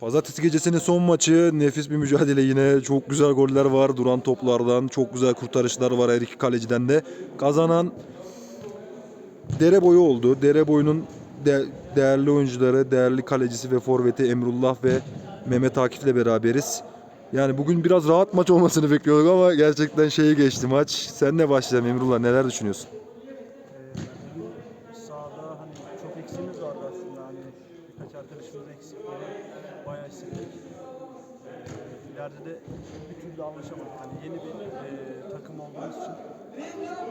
Pazartesi gecesinin son maçı nefis bir mücadele yine çok güzel goller var duran toplardan çok güzel kurtarışlar var her iki kaleciden de kazanan Dere boyu oldu. Dere boyunun de- değerli oyuncuları, değerli kalecisi ve forveti Emrullah ve Mehmet Akif'le beraberiz. Yani bugün biraz rahat maç olmasını bekliyorduk ama gerçekten şeyi geçti maç. Sen ne başlayalım Emrullah neler düşünüyorsun? Ee, birkaç arkadaşımız eksik böyle bayağı hissettik. Ee, ileride de bir türlü anlaşamadık. Hani yeni bir e, takım olduğumuz için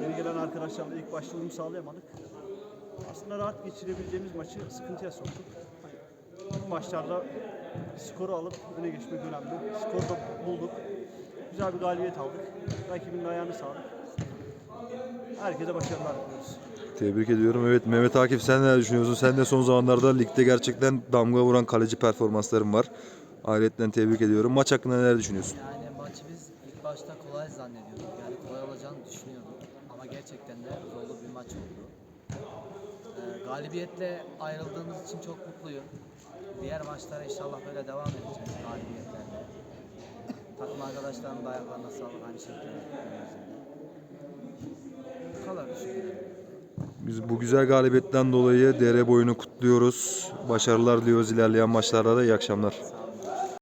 yeni gelen arkadaşlarla ilk başta uyum sağlayamadık. Aslında rahat geçirebileceğimiz maçı sıkıntıya soktuk. Hani ilk başlarda skoru alıp öne geçmek önemli. Skoru da bulduk. Güzel bir galibiyet aldık. Rakibin de ayağını sağlık. Herkese başarılar diliyoruz. Tebrik ediyorum. Evet Mehmet Akif sen neler düşünüyorsun? Sen de son zamanlarda ligde gerçekten damga vuran kaleci performansların var. Ayrıca tebrik ediyorum. Maç hakkında neler düşünüyorsun? Yani maçı biz ilk başta kolay zannediyorduk. Yani kolay olacağını düşünüyorduk. Ama gerçekten de zorlu bir maç oldu. Ee, galibiyetle ayrıldığımız için çok mutluyum. Diğer maçlara inşallah böyle devam edeceğiz galibiyetlerle. Takım arkadaşlarımın da ayaklarına sağlık aynı şekilde. Bu kadar düşünüyorum. Biz bu güzel galibiyetten dolayı dere boyunu kutluyoruz. Başarılar diliyoruz ilerleyen maçlarda da. İyi akşamlar.